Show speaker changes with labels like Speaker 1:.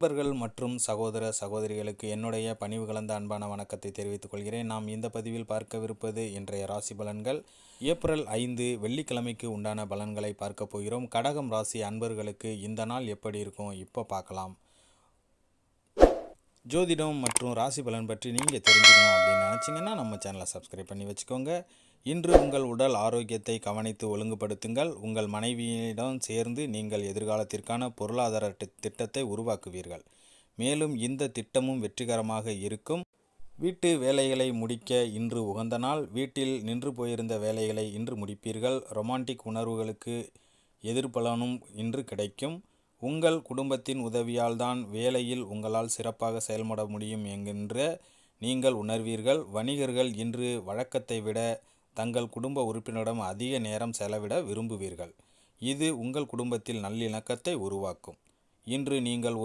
Speaker 1: நண்பர்கள் மற்றும் சகோதர சகோதரிகளுக்கு என்னுடைய பணிவு கலந்த அன்பான வணக்கத்தை தெரிவித்துக் கொள்கிறேன். நாம் இந்த பதிவில் பார்க்கவிருப்பது இன்றைய ராசி பலன்கள். ஏப்ரல் ஐந்து வெள்ளிக்கிழமைக்கு உண்டான பலன்களை பார்க்க போகிறோம். கடகம் ராசி அன்பர்களுக்கு இந்த நாள் எப்படி இருக்கும்? இப்போ பார்க்கலாம். ஜோதிடம் மற்றும் ராசி பலன் பற்றி நீங்கள் தெரிஞ்சுக்கணும் அப்படின்னு நினச்சிங்கன்னா நம்ம சேனலை சப்ஸ்கிரைப் பண்ணி வச்சுக்கோங்க. இன்று உங்கள் உடல் ஆரோக்கியத்தை கவனித்து ஒழுங்குபடுத்துங்கள். உங்கள் மனைவியிடம் சேர்ந்து நீங்கள் எதிர்காலத்திற்கான பொருளாதார திட்டத்தை உருவாக்குவீர்கள். மேலும் இந்த திட்டமும் வெற்றிகரமாக இருக்கும். வீட்டு வேலைகளை முடிக்க இன்று உகந்த நாள். வீட்டில் நின்று போயிருந்த வேலைகளை இன்று முடிப்பீர்கள். ரொமான்டிக் உணர்வுகளுக்கு எதிர்பலனும் இன்று கிடைக்கும். உங்கள் குடும்பத்தின் உதவியால் தான் வேலையில் உங்களால் சிறப்பாக செயல்பட முடியும் என்கின்ற நீங்கள் உணர்வீர்கள். வணிகர்கள் இன்று வழக்கத்தை விட தங்கள் குடும்ப உறுப்பினரிடம் அதிக நேரம் செலவிட விரும்புவீர்கள். இது உங்கள் குடும்பத்தில் நல்லிணக்கத்தை உருவாக்கும். இன்று நீங்கள்